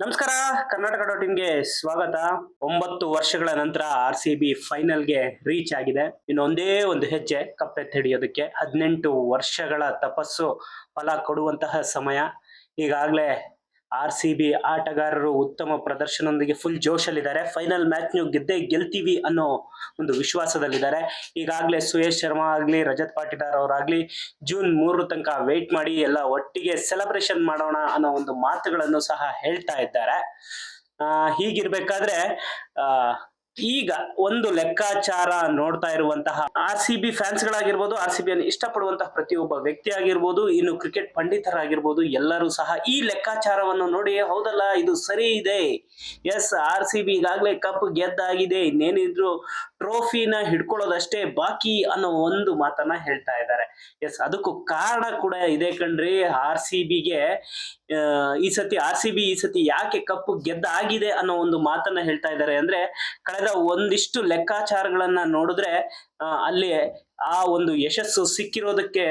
ನಮಸ್ಕಾರ, ಕರ್ನಾಟಕ ಡಾಟ್ ಇನ್ಗೆ ಸ್ವಾಗತ. ಒಂಬತ್ತು ವರ್ಷಗಳ ನಂತರ ಆರ್ ಸಿ ಬಿ ಫೈನಲ್ಗೆ ರೀಚ್ ಆಗಿದೆ. ಇನ್ನೊಂದೇ ಒಂದು ಹೆಜ್ಜೆ ಕಪ್ಪೆ ಹಿಡಿಯೋದಕ್ಕೆ. ಹದಿನೆಂಟು ವರ್ಷಗಳ ತಪಸ್ಸು ಫಲ ಕೊಡುವಂತಹ ಸಮಯ. ಈಗಾಗಲೇ ಆರ್ ಸಿ ಬಿ ಆಟಗಾರರು ಉತ್ತಮ ಪ್ರದರ್ಶನದೊಂದಿಗೆ ಫುಲ್ ಜೋಶಲ್ಲಿದ್ದಾರೆ. ಫೈನಲ್ ಮ್ಯಾಚ್ ನೀವು ಗೆದ್ದೇ ಗೆಲ್ತೀವಿ ಅನ್ನೋ ಒಂದು ವಿಶ್ವಾಸದಲ್ಲಿದ್ದಾರೆ. ಈಗಾಗಲೇ ಸುಯೇಶ್ ಶರ್ಮಾ ಆಗಲಿ, ರಜತ್ ಪಾಟೀದಾರ್ ಅವರಾಗಲಿ ಜೂನ್ ಮೂರರ ತನಕ ವೇಟ್ ಮಾಡಿ ಎಲ್ಲ ಒಟ್ಟಿಗೆ ಸೆಲೆಬ್ರೇಷನ್ ಮಾಡೋಣ ಅನ್ನೋ ಒಂದು ಮಾತುಗಳನ್ನು ಸಹ ಹೇಳ್ತಾ ಇದ್ದಾರೆ. ಹೀಗಿರ್ಬೇಕಾದ್ರೆ ಈಗ ಒಂದು ಲೆಕ್ಕಾಚಾರ ನೋಡ್ತಾ ಇರುವಂತಹ ಆರ್ ಸಿ ಬಿ ಫ್ಯಾನ್ಸ್ ಗಳಾಗಿರ್ಬೋದು ಆರ್ ಸಿ ಬಿ ಅನ್ನು ಇಷ್ಟಪಡುವಂತಹ ಪ್ರತಿಯೊಬ್ಬ ವ್ಯಕ್ತಿ ಆಗಿರ್ಬೋದು ಇನ್ನು ಕ್ರಿಕೆಟ್ ಪಂಡಿತರಾಗಿರ್ಬೋದು, ಎಲ್ಲರೂ ಸಹ ಈ ಲೆಕ್ಕಾಚಾರವನ್ನು ನೋಡಿ ಹೌದಲ್ಲ, ಇದು ಸರಿ ಇದೆ. ಎಸ್ ಆರ್ ಸಿ ಬಿ ಈಗಾಗಲೇ ಕಪ್ ಗೆದ್ದಾಗಿದೆ. ಇನ್ನೇನಿದ್ರು ಟ್ರೋಫಿನ ಹಿಡ್ಕೊಳ್ಳೋದಷ್ಟೇ ಬಾಕಿ ಅನ್ನೋ ಒಂದು ಮಾತನ್ನ ಹೇಳ್ತಾ ಇದ್ದಾರೆ. ಎಸ್ ಅದಕ್ಕೂ ಕಾರಣ ಕೂಡ ಇದೆ ಕಣ್ರಿ ಆರ್ ಸಿ ಬಿಗೆ ಈ ಸತಿ ಆರ್ ಸಿ ಬಿ ಈ ಸತಿ ಯಾಕೆ ಕಪ್ ಗೆದ್ದಾಗಿದೆ ಅನ್ನೋ ಒಂದು ಮಾತನ್ನ ಹೇಳ್ತಾ ಇದ್ದಾರೆ. ಅಂದ್ರೆ, ಕಳೆದ ಒಂದಿಷ್ಟು ಲೆಕ್ಕಾಚಾರಗಳನ್ನ ನೋಡಿದ್ರೆ ಅಲ್ಲಿ ಆ ಒಂದು ಯಶಸ್ಸು ಸಿಕ್ಕಿರೋದಕ್ಕೆ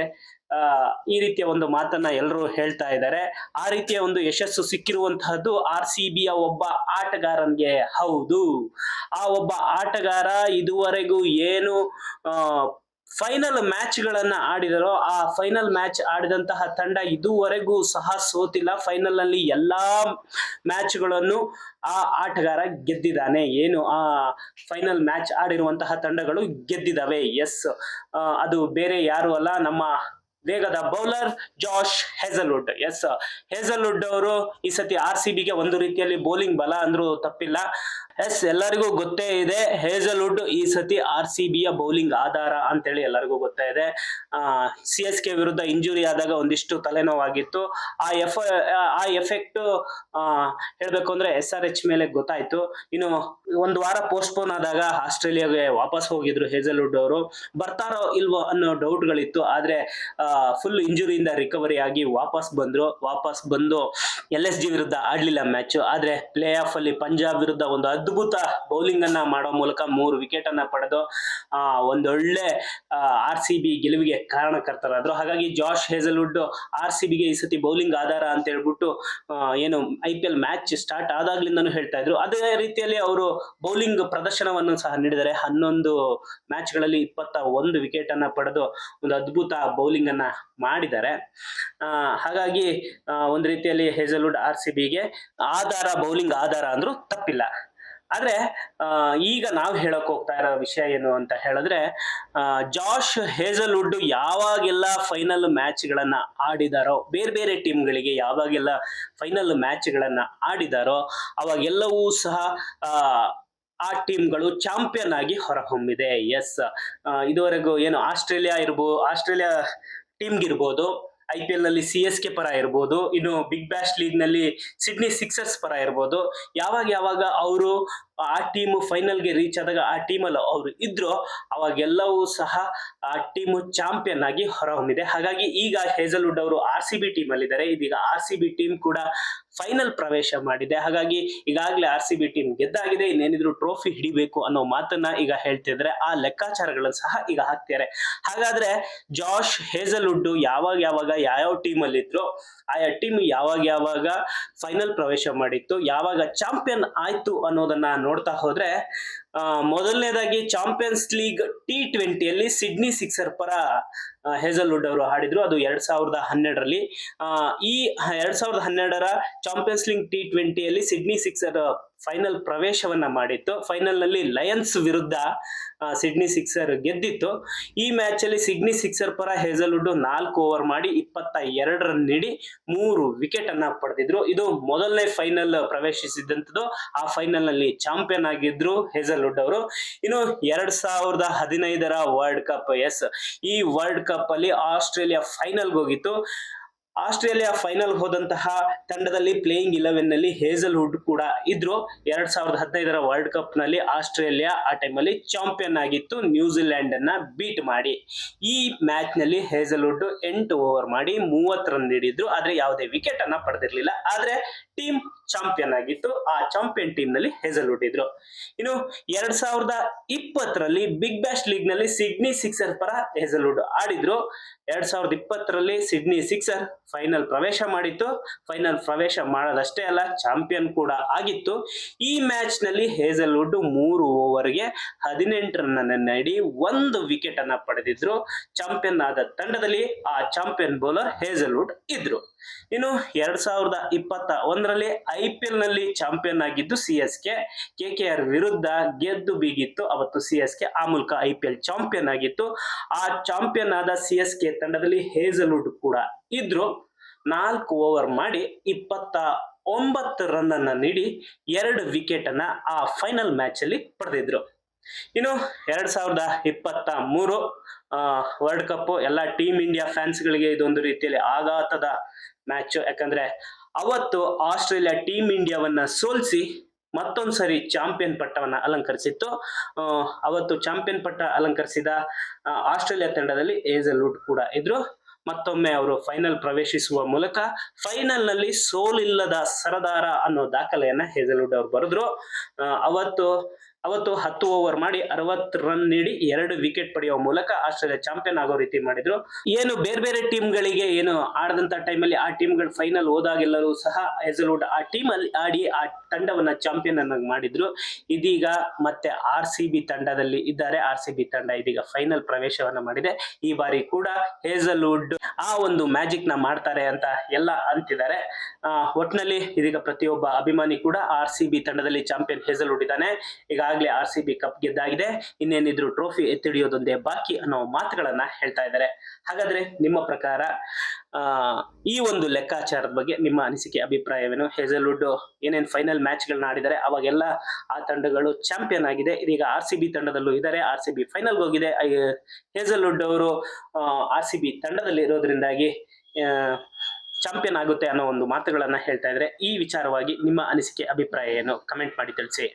ಈ ರೀತಿಯ ಒಂದು ಮಾತನ್ನ ಎಲ್ಲರೂ ಹೇಳ್ತಾ ಇದ್ದಾರೆ. ಆ ರೀತಿಯ ಒಂದು ಯಶಸ್ಸು ಸಿಕ್ಕಿರುವಂತಹದ್ದು ಆರ್ ಸಿ ಬಿಯ ಒಬ್ಬ ಆಟಗಾರನ್ಗೆ ಹೌದು. ಆ ಒಬ್ಬ ಆಟಗಾರ ಇದುವರೆಗೂ ಏನು ಫೈನಲ್ ಮ್ಯಾಚ್ ಗಳನ್ನ ಆಡಿದರೋ, ಆ ಫೈನಲ್ ಮ್ಯಾಚ್ ಆಡಿದಂತಹ ತಂಡ ಇದುವರೆಗೂ ಸಹ ಸೋತಿಲ್ಲ. ಫೈನಲ್ನಲ್ಲಿ ಎಲ್ಲಾ ಮ್ಯಾಚ್ಗಳನ್ನು ಆ ಆಟಗಾರ ಗೆದ್ದಿದ್ದಾನೆ. ಏನು? ಆ ಫೈನಲ್ ಮ್ಯಾಚ್ ಆಡಿರುವಂತಹ ತಂಡಗಳು ಗೆದ್ದಿದಾವೆ ಎಸ್ ಅದು ಬೇರೆ ಯಾರು ಅಲ್ಲ, ನಮ್ಮ ವೇಗದ bowler Josh Hazlewood yes Hazlewood ಅವರು ಈ ಸತಿ ಆರ್ ಸಿ ಬಿಗೆ ಒಂದು ರೀತಿಯಲ್ಲಿ ಬೌಲಿಂಗ್ ಬಲ ಅಂದ್ರೂ ತಪ್ಪಿಲ್ಲ. ಎಸ್, ಎಲ್ಲರಿಗೂ ಗೊತ್ತೇ ಇದೆ. ಹೇಜಲ್ವುಡ್ ಈ ಸತಿ ಆರ್ ಸಿ ಬಿಯ ಬೌಲಿಂಗ್ ಆಧಾರ ಅಂತೇಳಿ ಎಲ್ಲರಿಗೂ ಗೊತ್ತೇ ಇದೆ. ಸಿ ಎಸ್ ಕೆ ವಿರುದ್ಧ ಇಂಜುರಿ ಆದಾಗ ಒಂದಿಷ್ಟು ತಲೆನೋವಾಗಿತ್ತು. ಆ ಎಫ್, ಆ ಎಫೆಕ್ಟ್ ಹೇಳ್ಬೇಕು ಅಂದ್ರೆ ಎಸ್ ಆರ್ ಎಚ್ ಮೇಲೆ ಗೊತ್ತಾಯ್ತು. ಇನ್ನು ಒಂದು ವಾರ ಪೋಸ್ಟ್ಪೋನ್ ಆದಾಗ ಆಸ್ಟ್ರೇಲಿಯಾಗೆ ವಾಪಸ್ ಹೋಗಿದ್ರು ಹೇಜಲ್ವುಡ್ ಅವರು. ಬರ್ತಾರೋ ಇಲ್ವೋ ಅನ್ನೋ ಡೌಟ್ಗಳಿತ್ತು. ಆದ್ರೆ ಫುಲ್ ಇಂಜುರಿಯಿಂದ ರಿಕವರಿ ಆಗಿ ವಾಪಸ್ ಬಂದ್ರು. ವಾಪಸ್ ಬಂದು ಎಲ್ ಎಸ್ ಜಿ ವಿರುದ್ಧ ಆಡ್ಲಿಲ್ಲ ಮ್ಯಾಚ್. ಆದ್ರೆ ಪ್ಲೇ ಆಫ್ ಅಲ್ಲಿ ಪಂಜಾಬ್ ವಿರುದ್ಧ ಒಂದು ಅದ್ಭುತ ಬೌಲಿಂಗ್ ಅನ್ನ ಮಾಡೋ ಮೂಲಕ ಮೂರು ವಿಕೆಟ್ ಅನ್ನ ಪಡೆದು ಆ, ಒಂದೊಳ್ಳೆ ಆರ್ ಸಿ ಬಿ ಗೆಲುವಿಗೆ ಕಾರಣಕರ್ತರಾದ್ರು. ಹಾಗಾಗಿ ಜಾಶ್ ಹೇಸಲ್ವುಡ್ ಆರ್ ಸಿ ಬಿಗೆ ಈ ಸತಿ ಬೌಲಿಂಗ್ ಆಧಾರ ಅಂತ ಹೇಳ್ಬಿಟ್ಟು ಏನು I P L match start ಆದಾಗ್ಲಿಂದನೂ ಹೇಳ್ತಾ ಇದ್ರು. ಅದೇ ರೀತಿಯಲ್ಲಿ ಅವರು ಬೌಲಿಂಗ್ ಪ್ರದರ್ಶನವನ್ನು ಸಹ ನೀಡಿದ್ದಾರೆ. ಹನ್ನೊಂದು ಮ್ಯಾಚ್ಗಳಲ್ಲಿ ಇಪ್ಪತ್ತ ಒಂದು ವಿಕೆಟ್ ಅನ್ನ ಪಡೆದು ಒಂದು ಅದ್ಭುತ ಬೌಲಿಂಗ್ ಅನ್ನ ಮಾಡಿದ್ದಾರೆ. ಹಾಗಾಗಿ ಒಂದು ರೀತಿಯಲ್ಲಿ ಹೇಸಲ್ವುಡ್ ಆರ್ ಸಿ ಬಿಗೆ ಆಧಾರ ಬೌಲಿಂಗ್ ಆಧಾರ ಅಂದ್ರೂ ತಪ್ಪಿಲ್ಲ. ಆದ್ರೆ ಈಗ ನಾವು ಹೇಳಕ್ ಹೋಗ್ತಾ ಇರೋ ವಿಷಯ ಏನು ಅಂತ ಹೇಳಿದ್ರೆ ಜಾಶ್ ಹೇಸಲ್ವುಡ್ ಯಾವಾಗೆಲ್ಲ ಫೈನಲ್ ಮ್ಯಾಚ್ಗಳನ್ನ ಆಡಿದಾರೋ ಬೇರೆ ಬೇರೆ ಟೀಮ್ಗಳಿಗೆ ಯಾವಾಗೆಲ್ಲ ಫೈನಲ್ ಮ್ಯಾಚ್ಗಳನ್ನ ಆಡಿದಾರೋ ಅವಾಗೆಲ್ಲವೂ ಸಹ ಆ, ಆ ಟೀಮ್ಗಳು ಚಾಂಪಿಯನ್ ಆಗಿ ಹೊರಹೊಮ್ಮಿದೆ. ಎಸ್ ಇದುವರೆಗೂ ಏನು ಆಸ್ಟ್ರೇಲಿಯಾ ಇರ್ಬೋದು ಆಸ್ಟ್ರೇಲಿಯಾ ಟೀಮ್ಗಿರ್ಬೋದು ಐ ಪಿ ಎಲ್ನಲ್ಲಿ ಸಿ ಎಸ್ ಕೆ ಪರ ಇರ್ಬೋದು, ಇನ್ನು ಬಿಗ್ ಬ್ಯಾಶ್ ಲೀಗ್ನಲ್ಲಿ ಸಿಡ್ನಿ ಸಿಕ್ಸರ್ಸ್ ಪರ ಇರ್ಬೋದು. ಯಾವಾಗ ಯಾವಾಗ ಅವರು ಆ ಟೀಮ್ ಫೈನಲ್ಗೆ ರೀಚ್ ಆದಾಗ ಆ ಟೀಮಲ್ಲಿ ಅವರು ಇದ್ರು, ಅವಾಗೆಲ್ಲವೂ ಸಹ ಆ ಟೀಮ್ ಚಾಂಪಿಯನ್ ಆಗಿ ಹೊರಹೊಮ್ಮಿದೆ. ಹಾಗಾಗಿ ಈಗ ಹೇಜಲ್ವುಡ್ ಅವರು ಆರ್ ಸಿ ಬಿ ಟೀಮ್ ಅಲ್ಲಿ ಇದ್ದಾರೆ ಇದೀಗ ಆರ್ ಸಿ ಬಿ ಟೀಮ್ ಕೂಡ ಫೈನಲ್ ಪ್ರವೇಶ ಮಾಡಿದೆ. ಹಾಗಾಗಿ ಈಗಾಗಲೇ ಆರ್ ಸಿ ಬಿ ಟೀಮ್ ಗೆದ್ದಾಗಿದೆ. ಇನ್ನೇನಿದ್ರು ಟ್ರೋಫಿ ಹಿಡಿಬೇಕು ಅನ್ನೋ ಮಾತನ್ನ ಈಗ ಹೇಳ್ತಿದ್ರೆ ಆ ಲೆಕ್ಕಾಚಾರಗಳನ್ನು ಸಹ ಈಗ ಹಾಕ್ತಿದ್ದಾರೆ. ಹಾಗಾದ್ರೆ ಜಾಶ್ ಹೇಸಲ್ವುಡ್ ಯಾವಾಗ ಯಾವಾಗ ಯಾವ್ಯಾವ ಟೀಮ್ ಅಲ್ಲಿ ಇದ್ರು ಆಯಾ ಟೀಮ್ ಯಾವಾಗ ಯಾವಾಗ ಫೈನಲ್ ಪ್ರವೇಶ ಮಾಡಿತ್ತು, ಯಾವಾಗ ಚಾಂಪಿಯನ್ ಆಯ್ತು ಅನ್ನೋದನ್ನ ನೋಡ್ತಾ ಹೋದ್ರೆ ಮೊದಲನೇದಾಗಿ ಚಾಂಪಿಯನ್ಸ್ ಲೀಗ್ ಟಿ ಟ್ವೆಂಟಿಯಲ್ಲಿ ಸಿಡ್ನಿ ಸಿಕ್ಸರ್ ಪರ ಹೆಜಲ್ವುಡ್ ಅವರು ಆಡಿದ್ರು. ಅದು ಎರಡ್ ಸಾವಿರದ ಹನ್ನೆರಡರಲ್ಲಿ. ಈ ಎರಡ್ ಸಾವಿರದ ಹನ್ನೆರಡರ ಚಾಂಪಿಯನ್ಸ್ ಲೀಗ್ ಟಿ ಟ್ವೆಂಟಿಯಲ್ಲಿ ಸಿಡ್ನಿ ಸಿಕ್ಸರ್ ಫೈನಲ್ ಪ್ರವೇಶವನ್ನ ಮಾಡಿತ್ತು. ಫೈನಲ್ನಲ್ಲಿ ಲಯನ್ಸ್ ವಿರುದ್ಧ ಸಿಡ್ನಿ ಸಿಕ್ಸರ್ ಗೆದ್ದಿತ್ತು. ಈ ಮ್ಯಾಚ್ ಅಲ್ಲಿ ಸಿಡ್ನಿ ಸಿಕ್ಸರ್ ಪರ ಹೆಜಲ್ವುಡ್ ನಾಲ್ಕು ಓವರ್ ಮಾಡಿ ಇಪ್ಪತ್ತ ಎರಡು ರನ್ ನೀಡಿ ಮೂರು ವಿಕೆಟ್ ಅನ್ನ ಪಡೆದಿದ್ರು. ಇದು ಮೊದಲನೇ ಫೈನಲ್ ಪ್ರವೇಶಿಸಿದಂಥದ್ದು. ಆ ಫೈನಲ್ನಲ್ಲಿ ಚಾಂಪಿಯನ್ ಆಗಿದ್ರು ಹೇಸಲ್ವುಡ್ ಅವರು. ಇನ್ನು ಎರಡ್ ಸಾವಿರದ ಹದಿನೈದರ ವರ್ಲ್ಡ್ ಕಪ್ ಎಸ್ ಈ ವರ್ಲ್ಡ್ ಕಪ್ ಅಲ್ಲಿ ಆಸ್ಟ್ರೇಲಿಯಾ ಫೈನಲ್ ಹೋಗಿತ್ತು. ಆಸ್ಟ್ರೇಲಿಯಾ ಫೈನಲ್ ಹೋದಂತಹ ತಂಡದಲ್ಲಿ ಪ್ಲೇಯಿಂಗ್ ಇಲೆವೆನ್ನಲ್ಲಿ ಹೇಸಲ್ವುಡ್ ಕೂಡ ಇದ್ರು. ಎರಡ್ ಸಾವಿರದ ಹದಿನೈದರ ವರ್ಲ್ಡ್ ಕಪ್ನಲ್ಲಿ ಆಸ್ಟ್ರೇಲಿಯಾ ಆ ಟೈಮಲ್ಲಿ ಚಾಂಪಿಯನ್ ಆಗಿತ್ತು. ನ್ಯೂಜಿಲೆಂಡ್ ಅನ್ನ ಬೀಟ್ ಮಾಡಿ. ಈ ಮ್ಯಾಚ್ನಲ್ಲಿ ಹೇಸಲ್ವುಡ್ ಎಂಟು ಓವರ್ ಮಾಡಿ ಮೂವತ್ತು ರನ್ ನೀಡಿದ್ರು. ಆದ್ರೆ ಯಾವುದೇ ವಿಕೆಟ್ ಅನ್ನ ಪಡೆದಿರ್ಲಿಲ್ಲ. ಆದ್ರೆ ಟೀಮ್ ಚಾಂಪಿಯನ್ ಆಗಿತ್ತು. ಆ ಚಾಂಪಿಯನ್ ಟೀಮ್ನಲ್ಲಿ ಹೇಸಲ್ವುಡ್ ಇದ್ರು. ಇನ್ನು ಎರಡ್ ಸಾವಿರದ ಇಪ್ಪತ್ತರಲ್ಲಿ ಬಿಗ್ ಬ್ಯಾಶ್ ಲೀಗ್ನಲ್ಲಿ ಸಿಡ್ನಿ ಸಿಕ್ಸರ್ ಪರ ಹೇಸಲ್ವುಡ್ ಆಡಿದ್ರು. ಎರಡ್ ಸಾವಿರದ ಇಪ್ಪತ್ತರಲ್ಲಿ ಸಿಡ್ನಿ ಸಿಕ್ಸರ್ ಫೈನಲ್ ಪ್ರವೇಶ ಮಾಡಿತ್ತು. ಫೈನಲ್ ಪ್ರವೇಶ ಮಾಡೋದಷ್ಟೇ ಅಲ್ಲ ಚಾಂಪಿಯನ್ ಕೂಡ ಆಗಿತ್ತು. ಈ ಮ್ಯಾಚ್ನಲ್ಲಿ ಹೇಸಲ್ವುಡ್ ಮೂರು ಓವರ್ಗೆ ಹದಿನೆಂಟು ರನ್ ನೀಡಿ ಒಂದು ವಿಕೆಟ್ ಅನ್ನ ಪಡೆದಿದ್ರು. ಚಾಂಪಿಯನ್ ಆದ ತಂಡದಲ್ಲಿ ಆ ಚಾಂಪಿಯನ್ ಬೌಲರ್ ಹೇಜಲ್ವುಡ್ ಇದ್ರು. ಇನ್ನು ಎರಡ್ ಸಾವಿರದ ಇಪ್ಪತ್ತ ಒಂದರಲ್ಲಿ ಐ ಪಿ ಎಲ್ನಲ್ಲಿ ಚಾಂಪಿಯನ್ ಆಗಿದ್ದು C S K. K K R ವಿರುದ್ಧ ಗೆದ್ದು ಬೀಗಿತ್ತು. ಅವತ್ತು ಸಿ ಎಸ್ ಕೆ ಆ ಮೂಲಕ ಐ ಪಿ ಎಲ್ ಚಾಂಪಿಯನ್ ಆಗಿತ್ತು. ಆ ಚಾಂಪಿಯನ್ ಆದ ಸಿ ಎಸ್ ಕೆ ತಂಡದಲ್ಲಿ ಹೇಸಲ್ವುಡ್ ಕೂಡ ಇದ್ರು. ನಾಲ್ಕು ಓವರ್ ಮಾಡಿ ಇಪ್ಪತ್ತ ಒಂಬತ್ತು ರನ್ ಅನ್ನ ನೀಡಿ ಎರಡು ವಿಕೆಟ್ ಅನ್ನ ಆ ಫೈನಲ್ ಮ್ಯಾಚ್ ಅಲ್ಲಿ ಪಡೆದಿದ್ರು. ಇನ್ನು ಎರಡ್ ಸಾವಿರದ ಇಪ್ಪತ್ತ ಮೂರು ವರ್ಲ್ಡ್ ಕಪ್ ಎಲ್ಲ ಟೀಮ್ ಇಂಡಿಯಾ ಫ್ಯಾನ್ಸ್ ಗಳಿಗೆ ಇದೊಂದು ರೀತಿಯಲ್ಲಿ ಆಘಾತದ ಮ್ಯಾಚ್ ಯಾಕಂದ್ರೆ ಅವತ್ತು ಆಸ್ಟ್ರೇಲಿಯಾ ಟೀಮ್ ಇಂಡಿಯಾವನ್ನ ಸೋಲಿಸಿ ಮತ್ತೊಂದು ಸರಿ ಚಾಂಪಿಯನ್ ಪಟ್ಟವನ್ನ ಅಲಂಕರಿಸಿತ್ತು. ಅವತ್ತು ಚಾಂಪಿಯನ್ ಪಟ್ಟ ಅಲಂಕರಿಸಿದ ಆಸ್ಟ್ರೇಲಿಯಾ ತಂಡದಲ್ಲಿ ಏಜಲ್ವುಡ್ ಕೂಡ ಇದ್ರು. ಮತ್ತೊಮ್ಮೆ ಅವರು ಫೈನಲ್ ಪ್ರವೇಶಿಸುವ ಮೂಲಕ ಫೈನಲ್ನಲ್ಲಿ ಸೋಲಿಲ್ಲದ ಸರದಾರ ಅನ್ನೋ ದಾಖಲೆಯನ್ನ ಹೇಜಲ್ವುಡ್ ಅವರು ಬರೆದ್ರು. ಅವತ್ತು ಅವತ್ತು ಹತ್ತು ಓವರ್ ಮಾಡಿ ಅರವತ್ತು ರನ್ ನೀಡಿ ಎರಡು ವಿಕೆಟ್ ಪಡೆಯುವ ಮೂಲಕ ಆಸ್ಟ್ರೇಲಿಯಾ ಚಾಂಪಿಯನ್ ಆಗೋ ರೀತಿ ಮಾಡಿದ್ರು. ಏನು ಬೇರೆ ಬೇರೆ ಟೀಮ್ಗಳಿಗೆ ಏನು ಆಡದಂತ ಟೈಮಲ್ಲಿ ಆ ಟೀಮ್ಗಳು ಫೈನಲ್ ಹೋದಾಗೆಲ್ಲರೂ ಸಹ ಹೆಸಲ್ವುಡ್ ಆ ಟೀಮ್ ಅಲ್ಲಿ ಆಡಿ ಆ ತಂಡವನ್ನ ಚಾಂಪಿಯನ್ ಅನ್ನಾಗಿ ಮಾಡಿದ್ರು. ಇದೀಗ ಮತ್ತೆ ಆರ್ ಸಿ ತಂಡದಲ್ಲಿ ಇದ್ದಾರೆ. ಆರ್ ಸಿ ಬಿ ತಂಡ ಇದೀಗ ಫೈನಲ್ ಪ್ರವೇಶವನ್ನ ಮಾಡಿದೆ. ಈ ಬಾರಿ ಕೂಡ ಹೇಸಲ್ವುಡ್ ಆ ಒಂದು ಮ್ಯಾಜಿಕ್ನ ಮಾಡ್ತಾರೆ ಅಂತ ಎಲ್ಲ ಅಂತಿದ್ದಾರೆ. ಒಟ್ನಲ್ಲಿ ಇದೀಗ ಪ್ರತಿಯೊಬ್ಬ ಅಭಿಮಾನಿ ಕೂಡ ಆರ್ ಸಿ ಬಿ ತಂಡದಲ್ಲಿ ಚಾಂಪಿಯನ್ ಹೇಸಲ್ವುಡ್ ಇದ್ದಾನೆ. ಈಗಾಗಲೇ ಆರ್ ಸಿ ಬಿ ಕಪ್ ಗೆದ್ದಾಗಿದೆ. ಇನ್ನೇನಿದ್ರು ಟ್ರೋಫಿ ಎತ್ತಿಡಿಯೋದೊಂದೇ ಬಾಕಿ ಅನ್ನೋ ಮಾತುಗಳನ್ನ ಹೇಳ್ತಾ ಇದ್ದಾರೆ. ಹಾಗಾದ್ರೆ ನಿಮ್ಮ ಪ್ರಕಾರ ಈ ಒಂದು ಲೆಕ್ಕಾಚಾರದ ಬಗ್ಗೆ ನಿಮ್ಮ ಅನಿಸಿಕೆ, ಅಭಿಪ್ರಾಯವೇನು? ಹೆಸಲ್ವುಡ್ ಏನೇನು ಫೈನಲ್ ಮ್ಯಾಚ್ಗಳನ್ನ ಆಡಿದ್ದಾರೆ, ಅವಾಗೆಲ್ಲ ಆ ತಂಡಗಳು ಚಾಂಪಿಯನ್ ಆಗಿದೆ. ಇದೀಗ ಆರ್ ಸಿ ಬಿ ತಂಡದಲ್ಲೂ ಇದ್ದಾರೆ. ಆರ್ ಸಿ ಬಿ ಫೈನಲ್ಗೆ ಹೋಗಿದೆ. ಹೇಸಲ್ವುಡ್ ಅವರು ಆರ್ ಸಿ ಬಿ ತಂಡದಲ್ಲಿ ಇರೋದ್ರಿಂದಾಗಿ ಚಾಂಪಿಯನ್ ಆಗುತ್ತೆ ಅನ್ನೋ ಒಂದು ಮಾತುಗಳನ್ನ ಹೇಳ್ತಾ ಇದ್ರೆ ಈ ವಿಚಾರವಾಗಿ ನಿಮ್ಮ ಅನಿಸಿಕೆ, ಅಭಿಪ್ರಾಯ ಏನು? ಕಮೆಂಟ್ ಮಾಡಿ ತಿಳಿಸಿ.